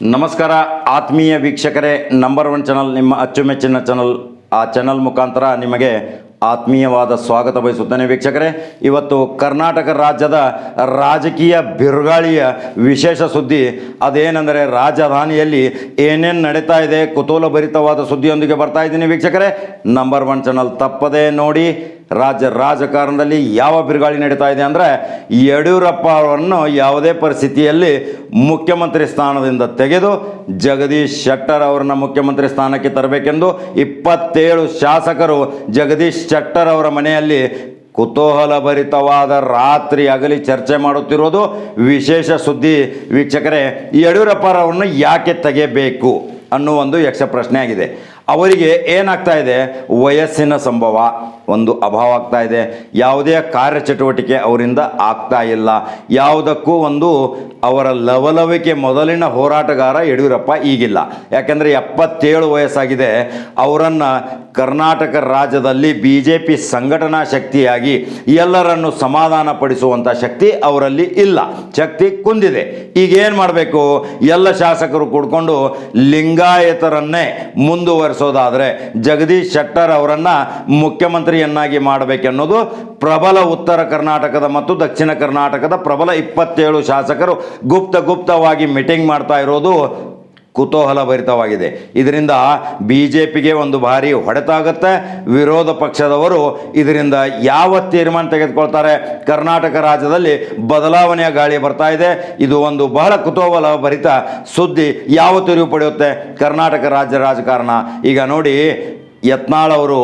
ನಮಸ್ಕಾರ, ಆತ್ಮೀಯ ವೀಕ್ಷಕರೇ. ನಂಬರ್ ಒನ್ ಚಾನಲ್ ನಿಮ್ಮ ಅಚ್ಚುಮೆಚ್ಚಿನ ಚಾನಲ್ ಆ ಚಾನಲ್ ಮುಖಾಂತರ ನಿಮಗೆ ಆತ್ಮೀಯವಾದ ಸ್ವಾಗತ ಬಯಸುತ್ತೇನೆ ವೀಕ್ಷಕರೇ. ಇವತ್ತು ಕರ್ನಾಟಕ ರಾಜ್ಯದ ರಾಜಕೀಯ ಬಿರುಗಾಳಿಯ ವಿಶೇಷ ಸುದ್ದಿ. ಅದೇನೆಂದರೆ ರಾಜಧಾನಿಯಲ್ಲಿ ಏನೇನು ನಡೀತಾ ಇದೆ, ಕುತೂಹಲಭರಿತವಾದ ಸುದ್ದಿಯೊಂದಿಗೆ ಬರ್ತಾ ಇದ್ದೀನಿ ವೀಕ್ಷಕರೇ. ನಂಬರ್ ಒನ್ ಚಾನಲ್ ತಪ್ಪದೇ ನೋಡಿ ರಾಜ್ಯ ರಾಜಕಾರಣದಲ್ಲಿ ಯಾವ ಬಿರುಗಾಳಿ ನಡೀತಾ ಇದೆ ಅಂದರೆ ಯಡಿಯೂರಪ್ಪ ಅವರನ್ನು ಯಾವುದೇ ಪರಿಸ್ಥಿತಿಯಲ್ಲಿ ಮುಖ್ಯಮಂತ್ರಿ ಸ್ಥಾನದಿಂದ ತೆಗೆದು ಜಗದೀಶ್ ಶೆಟ್ಟರ್ ಅವರನ್ನು ಮುಖ್ಯಮಂತ್ರಿ ಸ್ಥಾನಕ್ಕೆ ತರಬೇಕೆಂದು ಇಪ್ಪತ್ತೇಳು ಶಾಸಕರು ಜಗದೀಶ್ ಶೆಟ್ಟರ್ ಅವರ ಮನೆಯಲ್ಲಿ ಕುತೂಹಲಭರಿತವಾದ ರಾತ್ರಿ ಅಗಲಿ ಚರ್ಚೆ ಮಾಡುತ್ತಿರೋದು ವಿಶೇಷ ಸುದ್ದಿ. ವೀಕ್ಷಕರೇ ಯಡಿಯೂರಪ್ಪರವರನ್ನು ಯಾಕೆ ತೆಗೆಯಬೇಕು ಅನ್ನೋ ಒಂದು ಯಕ್ಷ ಪ್ರಶ್ನೆ ಆಗಿದೆ ಅವರಿಗೆ ಏನಾಗ್ತಾ ಇದೆ? ವಯಸ್ಸಿನ ಸಂಭವ. ಒಂದು ಅಭಾವ ಆಗ್ತಾ ಇದೆ. ಯಾವುದೇ ಕಾರ್ಯಚಟುವಟಿಕೆ ಅವರಿಂದ ಆಗ್ತಾ ಇಲ್ಲ. ಯಾವುದಕ್ಕೂ ಒಂದು ಅವರ ಲವಲವಿಕೆ ಮೊದಲಿನ ಹೋರಾಟಗಾರ ಯಡಿಯೂರಪ್ಪ ಈಗಿಲ್ಲ. ಯಾಕೆಂದರೆ ಎಪ್ಪತ್ತೇಳು ವಯಸ್ಸಾಗಿದೆ. ಅವರನ್ನು ಕರ್ನಾಟಕ ರಾಜ್ಯದಲ್ಲಿ ಬಿ ಜೆ ಪಿ ಸಂಘಟನಾ ಶಕ್ತಿಯಾಗಿ ಎಲ್ಲರನ್ನು ಸಮಾಧಾನ ಪಡಿಸುವಂಥ ಶಕ್ತಿ ಅವರಲ್ಲಿ ಇಲ್ಲ. ಶಕ್ತಿ ಕುಂದಿದೆ. ಈಗ ಏನು ಮಾಡಬೇಕು? ಎಲ್ಲ ಶಾಸಕರು ಕೂಡ್ಕೊಂಡು ಲಿಂಗಾಯತರನ್ನೇ ಮುಂದುವರಿಸೋದಾದರೆ ಜಗದೀಶ್ ಶೆಟ್ಟರ್ ಅವರನ್ನು ಮುಖ್ಯಮಂತ್ರಿಯನ್ನಾಗಿ ಮಾಡಬೇಕೆನ್ನೋದು ಪ್ರಬಲ ಉತ್ತರ ಕರ್ನಾಟಕದ ಮತ್ತು ದಕ್ಷಿಣ ಕರ್ನಾಟಕದ ಪ್ರಬಲ ಇಪ್ಪತ್ತೇಳು ಶಾಸಕರು ಗುಪ್ತ ಗುಪ್ತವಾಗಿ ಮೀಟಿಂಗ್ ಮಾಡ್ತಾ ಇರೋದು ಕುತೂಹಲಭರಿತವಾಗಿದೆ ಇದರಿಂದ ಬಿ ಜೆ ಪಿಗೆ ಒಂದು ಭಾರಿ ಹೊಡೆತಾಗುತ್ತೆ. ವಿರೋಧ ಪಕ್ಷದವರು ಇದರಿಂದ ಯಾವ ತೀರ್ಮಾನ ತೆಗೆದುಕೊಳ್ತಾರೆ? ಕರ್ನಾಟಕ ರಾಜ್ಯದಲ್ಲಿ ಬದಲಾವಣೆಯ ಗಾಳಿ ಬರ್ತಾ ಇದೆ. ಇದು ಒಂದು ಬಹಳ ಕುತೂಹಲ ಭರಿತ ಸುದ್ದಿ. ಯಾವ ತಿರುವು ಪಡೆಯುತ್ತೆ? ಕರ್ನಾಟಕ ರಾಜ್ಯ ರಾಜಕಾರಣ. ಈಗ ನೋಡಿ, ಯತ್ನಾಳ್ ಅವರು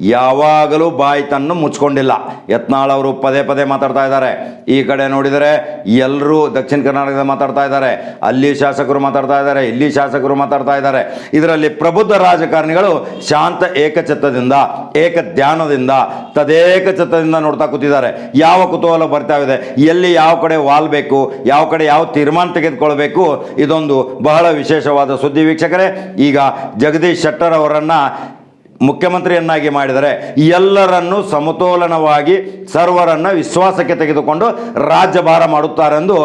ಯಾವಾಗಲೂ ಬಾಯಿ ತನ್ನು ಮುಚ್ಕೊಂಡಿಲ್ಲ. ಯತ್ನಾಳ್ ಅವರು ಪದೇ ಪದೇ ಮಾತಾಡ್ತಾ ಇದ್ದಾರೆ. ಈ ಕಡೆ ನೋಡಿದರೆ ಎಲ್ಲರೂ ದಕ್ಷಿಣ ಕರ್ನಾಟಕದ ಮಾತಾಡ್ತಾ ಇದ್ದಾರೆ. ಅಲ್ಲಿ ಶಾಸಕರು ಮಾತಾಡ್ತಾ ಇದ್ದಾರೆ, ಇಲ್ಲಿ ಶಾಸಕರು ಮಾತಾಡ್ತಾ ಇದ್ದಾರೆ. ಇದರಲ್ಲಿ ಪ್ರಬುದ್ಧ ರಾಜಕಾರಣಿಗಳು ಶಾಂತ ಏಕಚಿತ್ತದಿಂದ ಏಕ ಧ್ಯಾನದಿಂದ ತದೇಕ ಚಿತ್ತದಿಂದ ನೋಡ್ತಾ ಕೂತಿದ್ದಾರೆ. ಯಾವ ಕುತೂಹಲ ಬರ್ತಾ ಇದೆ? ಎಲ್ಲಿ ಯಾವ ಕಡೆ ವಾಲ್ಬೇಕು ಯಾವ ಕಡೆ ಯಾವ ತೀರ್ಮಾನ ತೆಗೆದುಕೊಳ್ಬೇಕು? ಇದೊಂದು ಬಹಳ ವಿಶೇಷವಾದ ಸುದ್ದಿ ವೀಕ್ಷಕರೇ. ಈಗ ಜಗದೀಶ್ ಶೆಟ್ಟರ್ ಅವರನ್ನು ಮುಖ್ಯಮಂತ್ರಿಯನ್ನಾಗಿ ಮಾಡಿದರೆ ಎಲ್ಲರನ್ನು ಸಮತೋಲನವಾಗಿ ಸರ್ವರನ್ನು ವಿಶ್ವಾಸಕ್ಕೆ ತೆಗೆದುಕೊಂಡು ರಾಜ್ಯಭಾರ ಮಾಡುತ್ತಾರೆಂದು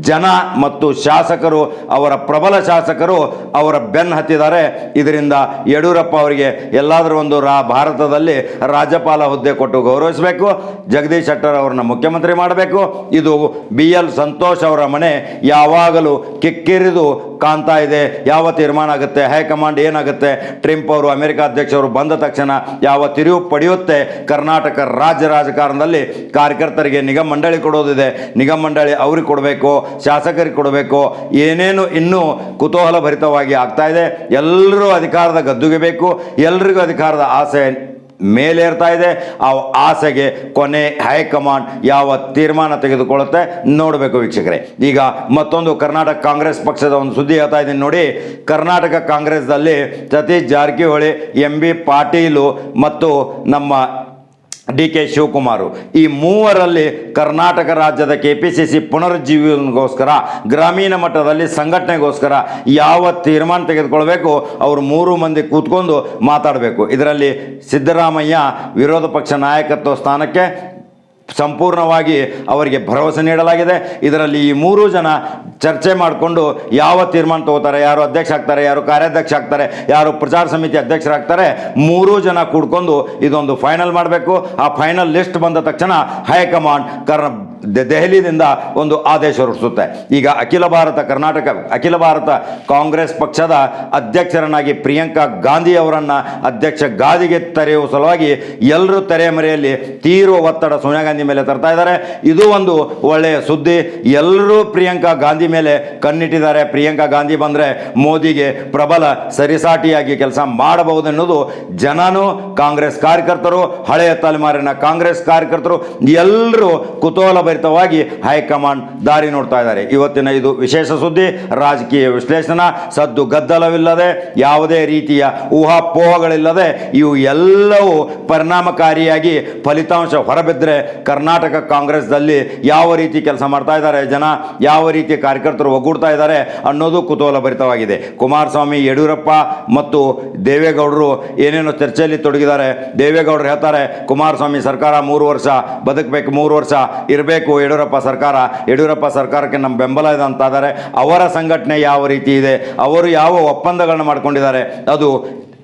ಜನ ಮತ್ತು ಶಾಸಕರು, ಅವರ ಪ್ರಬಲ ಶಾಸಕರು, ಅವರ ಬೆನ್ನು ಹತ್ತಿದ್ದಾರೆ. ಇದರಿಂದ ಯಡಿಯೂರಪ್ಪ ಅವರಿಗೆ ಎಲ್ಲಾದರೂ ಒಂದು ರಾ ಭಾರತದಲ್ಲಿ ರಾಜ್ಯಪಾಲ ಹುದ್ದೆ ಕೊಟ್ಟು ಗೌರವಿಸಬೇಕು. ಜಗದೀಶ್ ಶೆಟ್ಟರ್ ಅವರನ್ನ ಮುಖ್ಯಮಂತ್ರಿ ಮಾಡಬೇಕು. ಇದು ಬಿ ಎಲ್ ಸಂತೋಷ್ ಅವರ ಮನೆ. ಯಾವಾಗಲೂ ಕಿಕ್ಕಿರಿದು ಕಾಣ್ತಾ ಇದೆ. ಯಾವ ತೀರ್ಮಾನ ಆಗುತ್ತೆ? ಹೈಕಮಾಂಡ್ ಏನಾಗುತ್ತೆ? ಟ್ರಂಪ್ ಅವರು, ಅಮೆರಿಕ ಅಧ್ಯಕ್ಷರು ಬಂದ ತಕ್ಷಣ ಯಾವ ತಿರುವು ಪಡೆಯುತ್ತೆ? ಕರ್ನಾಟಕ ರಾಜ್ಯ ರಾಜಕಾರಣದಲ್ಲಿ ಕಾರ್ಯಕರ್ತರಿಗೆ ನಿಗಮ ಮಂಡಳಿ ಕೊಡೋದಿದೆ. ನಿಗಮ ಮಂಡಳಿ ಅವ್ರಿಗೆ ಕೊಡಬೇಕು, ಶಾಸಕರಿಗೆ ಕೊಡಬೇಕು. ಏನೇನು ಇನ್ನೂ ಕುತೂಹಲ ಭರಿತವಾಗಿ ಆಗ್ತಾ ಇದೆ. ಎಲ್ಲರೂ ಅಧಿಕಾರದ ಗದ್ದುಗೆ ಬೇಕು. ಎಲ್ರಿಗೂ ಅಧಿಕಾರದ ಆಸೆ ಮೇಲೇರ್ತಾ ಇದೆ. ಆ ಆಸೆಗೆ ಕೊನೆ ಹೈಕಮಾಂಡ್ ಯಾವ ತೀರ್ಮಾನ ತೆಗೆದುಕೊಳ್ಳುತ್ತೆ ನೋಡಬೇಕು ವೀಕ್ಷಕರೇ. ಈಗ ಮತ್ತೊಂದು ಕರ್ನಾಟಕ ಕಾಂಗ್ರೆಸ್ ಪಕ್ಷದ ಒಂದು ಸುದ್ದಿ ಹೇಳ್ತಾ ಇದ್ದೀನಿ ನೋಡಿ. ಕರ್ನಾಟಕ ಕಾಂಗ್ರೆಸ್ನಲ್ಲಿ ಸತೀಶ್ ಜಾರಕಿಹೊಳಿ, ಎಂ ಬಿ ಪಾಟೀಲು ಮತ್ತು ನಮ್ಮ ಡಿ ಕೆ ಶಿವಕುಮಾರ್. ಈ ಮೂವರಲ್ಲಿ ಕರ್ನಾಟಕ ರಾಜ್ಯದ ಕೆ ಪಿ ಸಿ ಸಿ ಪುನರುಜ್ಜೀವನಗೋಸ್ಕರ, ಗ್ರಾಮೀಣ ಮಟ್ಟದಲ್ಲಿ ಸಂಘಟನೆಗೋಸ್ಕರ ಯಾವ ತೀರ್ಮಾನ ತೆಗೆದುಕೊಳ್ಬೇಕು, ಅವರು ಮೂರು ಮಂದಿ ಕೂತ್ಕೊಂಡು ಮಾತಾಡಬೇಕು. ಇದರಲ್ಲಿ ಸಿದ್ದರಾಮಯ್ಯ ವಿರೋಧ ಪಕ್ಷ ನಾಯಕತ್ವ ಸ್ಥಾನಕ್ಕೆ ಸಂಪೂರ್ಣವಾಗಿ ಅವರಿಗೆ ಭರವಸೆ ನೀಡಲಾಗಿದೆ. ಇದರಲ್ಲಿ ಈ ಮೂರು ಜನ ಚರ್ಚೆ ಮಾಡಿಕೊಂಡು ಯಾವ ತೀರ್ಮಾನ ತಗೋತಾರೆ, ಯಾರು ಅಧ್ಯಕ್ಷ ಆಗ್ತಾರೆ, ಯಾರು ಕಾರ್ಯಾಧ್ಯಕ್ಷ ಆಗ್ತಾರೆ, ಯಾರು ಪ್ರಚಾರ ಸಮಿತಿ ಅಧ್ಯಕ್ಷರಾಗ್ತಾರೆ ಮೂರೂ ಜನ ಕೂಡ್ಕೊಂಡು ಇದೊಂದು ಫೈನಲ್ ಮಾಡಬೇಕು. ಆ ಫೈನಲ್ ಲಿಸ್ಟ್ ಬಂದ ತಕ್ಷಣ ಹೈಕಮಾಂಡ್ ಕರ್ನ ದೆ- ದೆಹಲಿಯಿಂದ ಒಂದು ಆದೇಶ ಹೊರಡಿಸುತ್ತೆ. ಈಗ ಅಖಿಲ ಭಾರತ ಕರ್ನಾಟಕ, ಅಖಿಲ ಭಾರತ ಕಾಂಗ್ರೆಸ್ ಪಕ್ಷದ ಅಧ್ಯಕ್ಷರನ್ನಾಗಿ ಪ್ರಿಯಾಂಕಾ ಗಾಂಧಿ ಅವರನ್ನು ಅಧ್ಯಕ್ಷ ಗಾದಿಗೆ ತೆರೆಯುವ ಸಲುವಾಗಿ ಎಲ್ಲರೂ ತೆರೆಮರೆಯಲ್ಲಿ ತೀವ್ರ ಒತ್ತಡ ಸೋನಿಯಾ ಗಾಂಧಿ ಮೇಲೆ ತರ್ತಾ ಇದ್ದಾರೆ. ಇದು ಒಂದು ಒಳ್ಳೆಯ ಸುದ್ದಿ. ಎಲ್ಲರೂ ಪ್ರಿಯಾಂಕಾ ಗಾಂಧಿ ಮೇಲೆ ಕಣ್ಣಿಟ್ಟಿದ್ದಾರೆ. ಪ್ರಿಯಾಂಕಾ ಗಾಂಧಿ ಬಂದರೆ ಮೋದಿಗೆ ಪ್ರಬಲ ಸರಿಸಾಟಿಯಾಗಿ ಕೆಲಸ ಮಾಡಬಹುದೆನ್ನುವುದು ಜನನೂ ಕಾಂಗ್ರೆಸ್ ಕಾರ್ಯಕರ್ತರು, ಹಳೆಯ ತಲೆಮಾರಿನ ಕಾಂಗ್ರೆಸ್ ಕಾರ್ಯಕರ್ತರು ಎಲ್ಲರೂ ಕುತೂಹಲಭರಿತವಾಗಿ ಹೈಕಮಾಂಡ್ ದಾರಿ ನೋಡ್ತಾ ಇದ್ದಾರೆ. ಇವತ್ತಿನ ಇದು ವಿಶೇಷ ಸುದ್ದಿ, ರಾಜಕೀಯ ವಿಶ್ಲೇಷಣಾ, ಸದ್ದು ಗದ್ದಲವಿಲ್ಲದೆ, ಯಾವುದೇ ರೀತಿಯ ಊಹಾಪೋಹಗಳಿಲ್ಲದೆ, ಇವು ಎಲ್ಲವೂ ಪರಿಣಾಮಕಾರಿಯಾಗಿ ಫಲಿತಾಂಶ ಹೊರಬಿದ್ದರೆ ಕರ್ನಾಟಕ ಕಾಂಗ್ರೆಸ್ದಲ್ಲಿ ಯಾವ ರೀತಿ ಕೆಲಸ ಮಾಡ್ತಾ ಇದ್ದಾರೆ ಜನ, ಯಾವ ರೀತಿ ಕಾರ್ಯಕರ್ತರು ಒಗ್ಗೂಡ್ತಾ ಇದ್ದಾರೆ ಅನ್ನೋದು ಕುತೂಹಲಭರಿತವಾಗಿದೆ. ಕುಮಾರಸ್ವಾಮಿ, ಯಡಿಯೂರಪ್ಪ ಮತ್ತು ದೇವೇಗೌಡರು ಏನೇನು ಚರ್ಚೆಯಲ್ಲಿ ತೊಡಗಿದ್ದಾರೆ. ದೇವೇಗೌಡರು ಹೇಳ್ತಾರೆ, ಕುಮಾರಸ್ವಾಮಿ ಸರ್ಕಾರ ಮೂರು ವರ್ಷ ಬದುಕಬೇಕು, ಮೂರು ವರ್ಷ ಇರಬೇಕು ಗೆಲ್ಲಬೇಕು ಯಡಿಯೂರಪ್ಪ ಸರ್ಕಾರ, ಯಡಿಯೂರಪ್ಪ ಸರ್ಕಾರಕ್ಕೆ ನಮ್ಮ ಬೆಂಬಲ ಇದೆ ಅಂತ ಇದ್ದಾರೆ ಅವರ ಸಂಘಟನೆ ಯಾವ ರೀತಿ ಇದೆ, ಅವರು ಯಾವ ಒಪ್ಪಂದಗಳನ್ನ ಮಾಡ್ಕೊಂಡಿದ್ದಾರೆ, ಅದು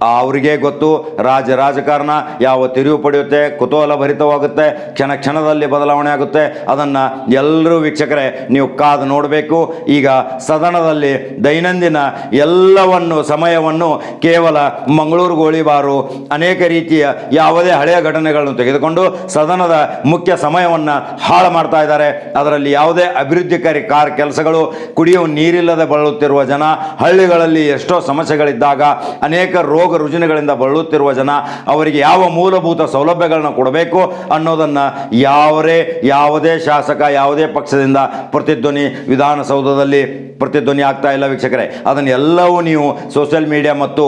ಅವರಿಗೆ ಗೊತ್ತು ರಾಜ ರಾಜಕಾರಣ ಯಾವ ತಿರುವು ಪಡೆಯುತ್ತೆ ಕುತೂಹಲ ಭರಿತವಾಗುತ್ತೆ ಕ್ಷಣ ಕ್ಷಣದಲ್ಲಿ ಬದಲಾವಣೆ ಆಗುತ್ತೆ. ಅದನ್ನು ಎಲ್ಲರೂ ವೀಕ್ಷಕರೇ, ನೀವು ಕಾದು ನೋಡಬೇಕು. ಈಗ ಸದನದಲ್ಲಿ ದೈನಂದಿನ ಎಲ್ಲವನ್ನು, ಸಮಯವನ್ನು ಕೇವಲ ಮಂಗಳೂರು ಗೋಳಿಬಾರು ಅನೇಕ ರೀತಿಯ ಯಾವುದೇ ಹಳೆಯ ಘಟನೆಗಳನ್ನು ತೆಗೆದುಕೊಂಡು ಸದನದ ಮುಖ್ಯ ಸಮಯವನ್ನು ಹಾಳು ಮಾಡ್ತಾ ಇದ್ದಾರೆ. ಅದರಲ್ಲಿ ಯಾವುದೇ ಅಭಿವೃದ್ಧಿಕಾರಿ ಕಾರ್ ಕೆಲಸಗಳು ಕುಡಿಯುವ ನೀರಿಲ್ಲದೆ ಬಳಲುತ್ತಿರುವ ಜನ, ಹಳ್ಳಿಗಳಲ್ಲಿ ಎಷ್ಟೋ ಸಮಸ್ಯೆಗಳಿದ್ದಾಗ ಅನೇಕ ರುಜಿನಗಳಿಂದ ಬಳಲುತ್ತಿರುವ ಜನ ಅವರಿಗೆ ಯಾವ ಮೂಲಭೂತ ಸೌಲಭ್ಯಗಳನ್ನ ಕೊಡಬೇಕು ಅನ್ನೋದನ್ನು ಯಾವರೇ, ಯಾವುದೇ ಶಾಸಕ, ಯಾವುದೇ ಪಕ್ಷದಿಂದ ಪ್ರತಿಧ್ವನಿ ವಿಧಾನಸೌಧದಲ್ಲಿ ಪ್ರತಿಧ್ವನಿ ಆಗ್ತಾ ಇಲ್ಲ ವೀಕ್ಷಕರೇ. ಅದನ್ನೆಲ್ಲವೂ ನೀವು ಸೋಷಿಯಲ್ ಮೀಡಿಯಾ ಮತ್ತು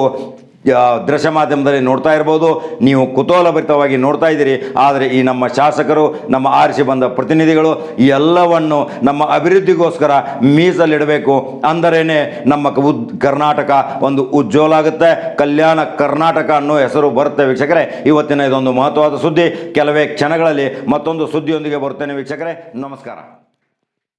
ದೃಶ್ಯ ಮಾಧ್ಯಮದಲ್ಲಿ ನೋಡ್ತಾ ಇರ್ಬೋದು. ನೀವು ಕುತೂಹಲಭರಿತವಾಗಿ ನೋಡ್ತಾ ಇದ್ದೀರಿ. ಆದರೆ ಈ ನಮ್ಮ ಶಾಸಕರು, ನಮ್ಮ ಆರಿಸಿ ಬಂದ ಪ್ರತಿನಿಧಿಗಳು ಎಲ್ಲವನ್ನು ನಮ್ಮ ಅಭಿವೃದ್ಧಿಗೋಸ್ಕರ ಮೀಸಲಿಡಬೇಕು ಅಂದರೇನೆ ನಮ್ಮ ಕರ್ನಾಟಕ ಒಂದು ಉಜ್ವಲ ಆಗುತ್ತೆ. ಕಲ್ಯಾಣ ಕರ್ನಾಟಕ ಅನ್ನೋ ಹೆಸರು ಬರುತ್ತೆ ವೀಕ್ಷಕರೇ. ಇವತ್ತಿನ ಇದೊಂದು ಮಹತ್ವವಾದ ಸುದ್ದಿ. ಕೆಲವೇ ಕ್ಷಣಗಳಲ್ಲಿ ಮತ್ತೊಂದು ಸುದ್ದಿಯೊಂದಿಗೆ ಬರ್ತೇನೆ ವೀಕ್ಷಕರೇ. ನಮಸ್ಕಾರ.